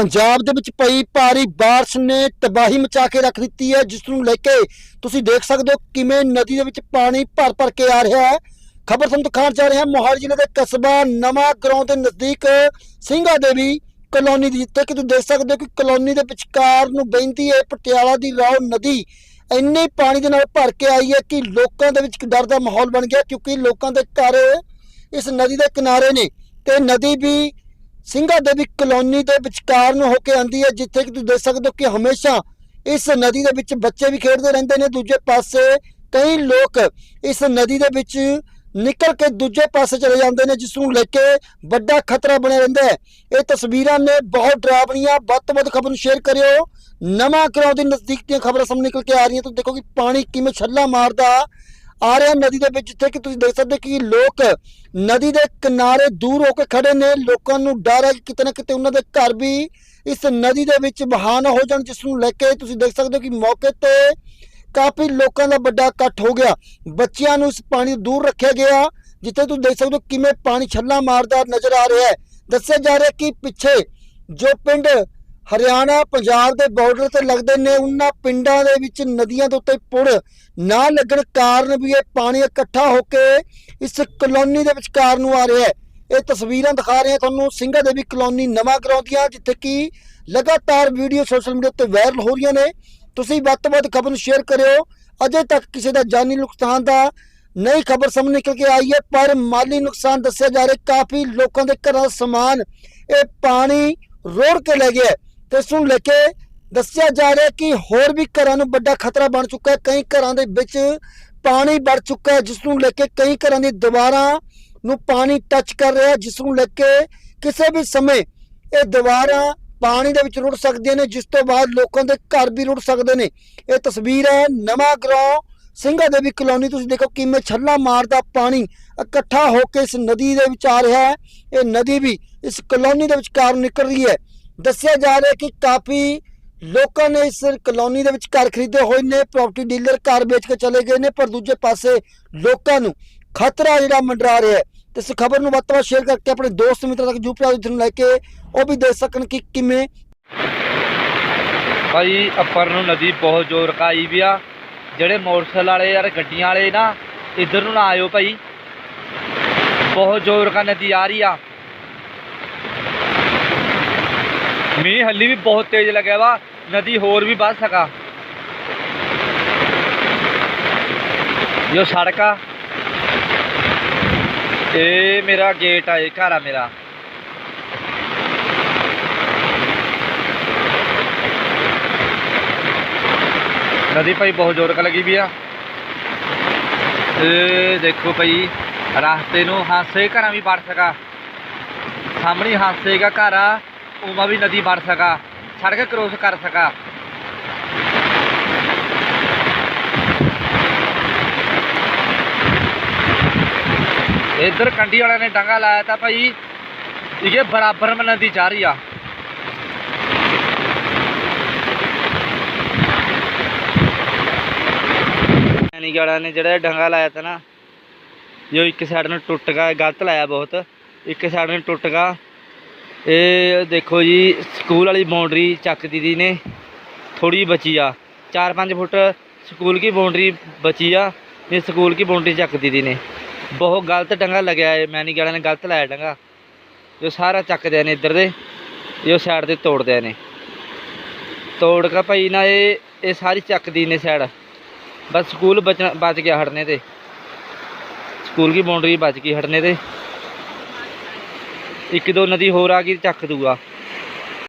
ਪੰਜਾਬ ਦੇ ਵਿੱਚ ਪਈ ਭਾਰੀ ਬਾਰਿਸ਼ ਨੇ ਤਬਾਹੀ ਮਚਾ ਕੇ ਰੱਖ ਦਿੱਤੀ ਹੈ, ਜਿਸ ਨੂੰ ਲੈ ਕੇ ਤੁਸੀਂ ਦੇਖ ਸਕਦੇ ਹੋ ਕਿਵੇਂ ਨਦੀ ਦੇ ਵਿੱਚ ਪਾਣੀ ਭਰ ਭਰ ਕੇ ਆ ਰਿਹਾ ਹੈ। ਖਬਰ ਤੁਹਾਨੂੰ ਦਿਖਾਉਣ ਜਾ ਰਹੇ ਹਾਂ, ਮੋਹਾਲੀ ਜ਼ਿਲ੍ਹੇ ਦੇ ਕਸਬਾ ਨਵਾਂ ਗਰਾਉਂ ਦੇ ਨਜ਼ਦੀਕ ਸਿੰਘਾ ਦੇਵੀ ਕਲੋਨੀ ਦੀ, ਜਿੱਥੇ ਕਿ ਤੁਸੀਂ ਦੇਖ ਸਕਦੇ ਹੋ ਕਿ ਕਲੋਨੀ ਦੇ ਵਿਚਕਾਰ ਨੂੰ ਬਹਿੰਦੀ ਹੈ, ਪਟਿਆਲਾ ਦੀ ਰਾਓ ਨਦੀ ਇੰਨੇ ਪਾਣੀ ਦੇ ਨਾਲ ਭਰ ਕੇ ਆਈ ਹੈ ਕਿ ਲੋਕਾਂ ਦੇ ਵਿੱਚ ਡਰ ਦਾ ਮਾਹੌਲ ਬਣ ਗਿਆ ਕਿਉਂਕਿ ਲੋਕਾਂ ਦੇ ਘਰ ਇਸ ਨਦੀ ਦੇ ਕਿਨਾਰੇ ਨੇ ਤੇ ਨਦੀ ਵੀ ਸਿੰਘਾ ਦੇਵੀ ਕਲੋਨੀ ਦੇ ਵਿਚਕਾਰ ਨੂੰ ਹੋ ਕੇ ਆਂਦੀ ਹੈ, ਜਿੱਥੇ ਕਿ ਤੁਸੀਂ ਦੇਖ ਸਕਦੇ ਹੋ ਕਿ ਹਮੇਸ਼ਾ ਇਸ ਨਦੀ ਦੇ ਵਿੱਚ ਬੱਚੇ ਵੀ ਖੇਡਦੇ ਰਹਿੰਦੇ ਨੇ। ਦੂਜੇ ਪਾਸੇ ਕਈ ਲੋਕ ਇਸ ਨਦੀ ਦੇ ਵਿੱਚ ਨਿਕਲ ਕੇ ਦੂਜੇ ਪਾਸੇ ਚਲੇ ਜਾਂਦੇ ਨੇ, ਜਿਸ ਨੂੰ ਲੈ ਕੇ ਵੱਡਾ ਖਤਰਾ ਬਣਿਆ ਰਹਿੰਦਾ ਹੈ। ਇਹ ਤਸਵੀਰਾਂ ਨੇ ਬਹੁਤ ਡਰਾਵਣੀਆਂ, ਵੱਧ ਤੋਂ ਵੱਧ ਖਬਰ ਨੂੰ ਸ਼ੇਅਰ ਕਰਿਓ। ਨਵਾਂ ਕਰਾਉ ਦੇ ਨਜ਼ਦੀਕ ਦੀਆਂ ਖਬਰਾਂ ਸਾਹਮਣੇ ਨਿਕਲ ਕੇ ਆ ਰਹੀਆਂ ਤੁਸੀਂ ਦੇਖੋ ਕਿ ਪਾਣੀ ਕਿਵੇਂ ਛੱਲਾ ਮਾਰਦਾ ਆ ਰਿਹਾ ਨਦੀ ਦੇ ਵਿੱਚ, ਜਿੱਥੇ ਕਿ ਤੁਸੀਂ ਦੇਖ ਸਕਦੇ ਹੋ ਕਿ ਲੋਕ ਨਦੀ ਦੇ ਕਿਨਾਰੇ ਦੂਰ ਹੋ ਕੇ ਖੜੇ ਨੇ। ਲੋਕਾਂ ਨੂੰ ਡਰ ਹੈ ਕਿ ਕਿਤੇ ਨਾ ਕਿਤੇ ਉਹਨਾਂ ਦੇ ਘਰ ਵੀ ਇਸ ਨਦੀ ਦੇ ਵਿੱਚ ਬਹਾਨਾ ਹੋ ਜਾਣ, ਜਿਸ ਨੂੰ ਲੈ ਕੇ ਤੁਸੀਂ ਦੇਖ ਸਕਦੇ ਹੋ ਕਿ ਮੌਕੇ ਤੇ ਕਾਫੀ ਲੋਕਾਂ ਦਾ ਵੱਡਾ ਇਕੱਠ ਹੋ ਗਿਆ। ਬੱਚਿਆਂ ਨੂੰ ਇਸ ਪਾਣੀ ਤੋਂ ਦੂਰ ਰੱਖਿਆ ਗਿਆ, ਜਿੱਥੇ ਤੁਸੀਂ ਦੇਖ ਸਕਦੇ ਹੋ ਕਿਵੇਂ ਪਾਣੀ ਛੱਲਾ ਮਾਰਦਾ ਨਜ਼ਰ ਆ ਰਿਹਾ ਹੈ। ਦੱਸਿਆ ਜਾ ਰਿਹਾ ਕਿ ਪਿੱਛੇ ਜੋ ਪਿੰਡ ਹਰਿਆਣਾ, ਪੰਜਾਬ ਦੇ ਬਾਰਡਰ ਤੇ ਲੱਗਦੇ ਨੇ, ਉਹਨਾਂ ਪਿੰਡਾਂ ਦੇ ਵਿੱਚ ਨਦੀਆਂ ਦੇ ਉੱਤੇ ਪੁਲ ਨਾ ਲੱਗਣ ਕਾਰਨ ਵੀ ਇਹ ਪਾਣੀ ਇਕੱਠਾ ਹੋ ਕੇ ਇਸ ਕਲੋਨੀ ਦੇ ਵਿਚਕਾਰ ਨੂੰ ਆ ਰਿਹਾ ਹੈ। ਇਹ ਤਸਵੀਰਾਂ ਦਿਖਾ ਰਹੇ ਹਾਂ ਤੁਹਾਨੂੰ। ਸਿੰਘਾ ਦੇਵੀ ਕਲੋਨੀ ਨਵਾਂ ਗਰਾਉਂਦੀਆਂ ਜਿੱਥੇ ਕਿ ਲਗਾਤਾਰ ਵੀਡੀਓ ਸੋਸ਼ਲ ਮੀਡੀਆ ਤੇ ਵਾਇਰਲ ਹੋ ਰਹੀਆਂ ਨੇ। ਤੁਸੀਂ ਵੱਧ ਤੋਂ ਵੱਧ ਖਬਰ ਨੂੰ ਸ਼ੇਅਰ ਕਰਿਓ। ਅਜੇ ਤੱਕ ਕਿਸੇ ਦਾ ਜਾਨੀ ਨੁਕਸਾਨ ਦਾ ਨਹੀਂ ਖਬਰ ਸਾਹਮਣੇ ਨਿਕਲ ਕੇ ਆਈ ਹੈ, ਪਰ ਮਾਲੀ ਨੁਕਸਾਨ ਦੱਸਿਆ ਜਾ ਰਿਹਾ ਕਾਫੀ ਲੋਕਾਂ ਦੇ ਘਰਾਂ ਦਾ ਸਮਾਨ ਇਹ ਪਾਣੀ ਰੋੜ ਕੇ ਲੈ ਗਿਆ ਤੇ ਇਸ ਨੂੰ ਲੈ ਕੇ ਦੱਸਿਆ ਜਾ ਰਿਹਾ ਕਿ ਹੋਰ ਵੀ ਘਰਾਂ ਨੂੰ ਵੱਡਾ ਖਤਰਾ ਬਣ ਚੁੱਕਾ ਹੈ। ਕਈ ਘਰਾਂ ਦੇ ਵਿੱਚ ਪਾਣੀ ਵੜ ਚੁੱਕਾ ਹੈ ਜਿਸ ਨੂੰ ਲੈ ਕੇ ਕਈ ਘਰਾਂ ਦੀ ਦੀਵਾਰਾਂ ਨੂੰ ਪਾਣੀ ਟੱਚ ਕਰ ਰਿਹਾ ਜਿਸ ਨੂੰ ਲੈ ਕੇ ਕਿਸੇ ਵੀ ਸਮੇਂ ਇਹ ਦੀਵਾਰਾਂ ਪਾਣੀ ਦੇ ਵਿੱਚ ਰੁੜ ਸਕਦੀਆਂ ਨੇ, ਜਿਸ ਤੋਂ ਬਾਅਦ ਲੋਕਾਂ ਦੇ ਘਰ ਵੀ ਰੁੜ ਸਕਦੇ ਨੇ। ਇਹ ਤਸਵੀਰ ਹੈ ਨਵਾਂ ਗਰਾਉਂ ਸਿੰਘਾ ਦੇਵੀ ਕਲੋਨੀ। ਤੁਸੀਂ ਦੇਖੋ ਕਿਵੇਂ ਛੱਲਾ ਮਾਰਦਾ ਪਾਣੀ ਇਕੱਠਾ ਹੋ ਕੇ ਇਸ ਨਦੀ ਦੇ ਵਿੱਚ ਆ ਰਿਹਾ ਹੈ। ਇਹ ਨਦੀ ਵੀ ਇਸ ਕਲੋਨੀ ਦੇ ਵਿਚਕਾਰ ਨਿਕਲ ਰਹੀ ਹੈ। ਦੱਸਿਆ ਜਾ ਰਿਹਾ ਕਿ ਕਾਫੀ ਲੋਕਾਂ ਨੇ ਇਸ ਕਲੋਨੀ ਦੇ ਵਿੱਚ ਘਰ ਖਰੀਦੇ ਹੋਏ ਨੇ ਪ੍ਰਾਪਰਟੀ ਡੀਲਰ ਘਰ ਵੇਚ ਕੇ ਚਲੇ ਗਏ ਨੇ, ਪਰ ਦੂਜੇ ਪਾਸੇ ਲੋਕਾਂ ਨੂੰ ਖਤਰਾ ਜਿਹੜਾ ਮੰਡਰਾ ਰਿਹਾ ਹੈ। ਤੇ ਇਸ ਖਬਰ ਨੂੰ ਵੱਧ ਤੋਂ ਵੱਧ ਸ਼ੇਅਰ ਕਰਕੇ ਆਪਣੇ ਦੋਸਤ ਮਿੱਤਰਾਂ ਤੱਕ ਜੂਪਿਆ ਨੂੰ ਲੈ ਕੇ ਉਹ ਵੀ ਦੇਖ ਸਕਣ ਕਿ ਕਿਵੇਂ ਭਾਈ, ਅੱਪਰ ਨੂੰ ਨਦੀ ਬਹੁਤ ਜ਼ੋਰ ਕਾਈ ਵੀ ਆ। ਜਿਹੜੇ ਮੋਟਰਸਾਈਕਲ ਵਾਲੇ ਯਾਰ, ਗੱਡੀਆਂ ਵਾਲੇ ਨਾ, ਇੱਧਰ ਨੂੰ ਨਾ ਆਇਓ ਭਾਈ। ਬਹੁਤ ਜ਼ੋਰ ਕਾ ਨਦੀ ਆ ਰਹੀ ਆ। ਮੀਂਹ ਹੱਲੀ ਵੀ ਬਹੁਤ ਤੇਜ਼ ਲੱਗਿਆ ਵਾ, ਨਦੀ ਹੋਰ ਵੀ ਵੱਧ ਸਕਾ। ਜੋ ਸੜਕ ਆ, ਇਹ ਮੇਰਾ ਗੇਟ ਆ, ਇਹ ਘਰ ਆ ਮੇਰਾ। ਨਦੀ ਭਾਈ ਬਹੁਤ ਜ਼ੋਰ ਕ ਲੱਗੀ ਵੀ ਆ। ਇਹ ਦੇਖੋ ਭਾਈ, ਰਸਤੇ ਨੂੰ ਹਾਸੇ ਘਰਾਂ ਵੀ ਵੜ ਸਕਾ। ਸਾਹਮਣੇ ਹਾਸੇ ਦਾ ਘਰ ਆ ਉਮਾ ਵੀ ਨਦੀ ਵੜ ਸਕਾ ਸੜਕ ਕ੍ਰੋਸ ਕਰ ਸਕਾ। ਇੱਧਰ ਕੰਡੀ ਵਾਲਿਆਂ ਨੇ ਡੰਗਾ ਲਾਇਆ ਤਾਂ ਭਾਈ ਇਹ ਬਰਾਬਰ ਮ ਨਦੀ ਜਾ ਰਹੀ ਆ। ਨਹੀਂ ਗਾੜਾ ਨੇ ਜਿਹੜਾ ਇਹ ਡੰਗਾ ਲਾਇਆ ਤਾ ਨਾ, ਜੋ ਇੱਕ ਸਾਈਡ ਨੂੰ ਟੁੱਟ ਗਿਆ, ਗਲਤ ਲਾਇਆ ਬਹੁਤ, ਇੱਕ ਸਾਈਡ ਨੂੰ ਟੁੱਟ ਗਿਆ। ਇਹ ਦੇਖੋ ਜੀ, ਸਕੂਲ ਵਾਲੀ ਬਾਉਂਡਰੀ ਚੱਕਦੀ ਦੀ ਨੇ। ਥੋੜੀ ਬਚੀ ਆ। 4-5 ਫੁੱਟ ਸਕੂਲ ਕੀ ਬਾਉਂਡਰੀ ਬਚੀ ਆ ਇਹ ਸਕੂਲ ਕੀ ਬਾਉਂਡਰੀ ਚੱਕਦੀ ਦੀ ਨੇ। ਬਹੁਤ ਗਲਤ ਡੰਗਾ ਲੱਗਿਆ ਹੈ ਮੈਨੀ ਗਾੜਾ ਨੇ ਗਲਤ ਲਾਇਆ ਡੰਗਾ। ਜੋ ਸਾਰਾ ਚੱਕਦੇ ਨੇ ਇੱਧਰ ਦੇ ਜੋ ਸਾਈਡ ਤੇ ਤੋੜਦੇ ਨੇ। ਤੋੜ ਕੇ ਭਾਈ ਨਾ ਇਹ ਇਹ ਸਾਰੀ ਚੱਕਦੀ ਨੇ ਸਾਈਡ ਬਸ ਸਕੂਲ ਬਚ ਬਚ ਗਿਆ ਹਟਨੇ ਤੇ। ਸਕੂਲ ਕੀ ਬਾਉਂਡਰੀ ਬਚ ਗਈ ਹਟਨੇ ਤੇ। ਇੱਕ ਦੋ ਨਦੀ ਹੋਰ ਆ ਗਈ ਚੱਕ ਦੂਗਾ।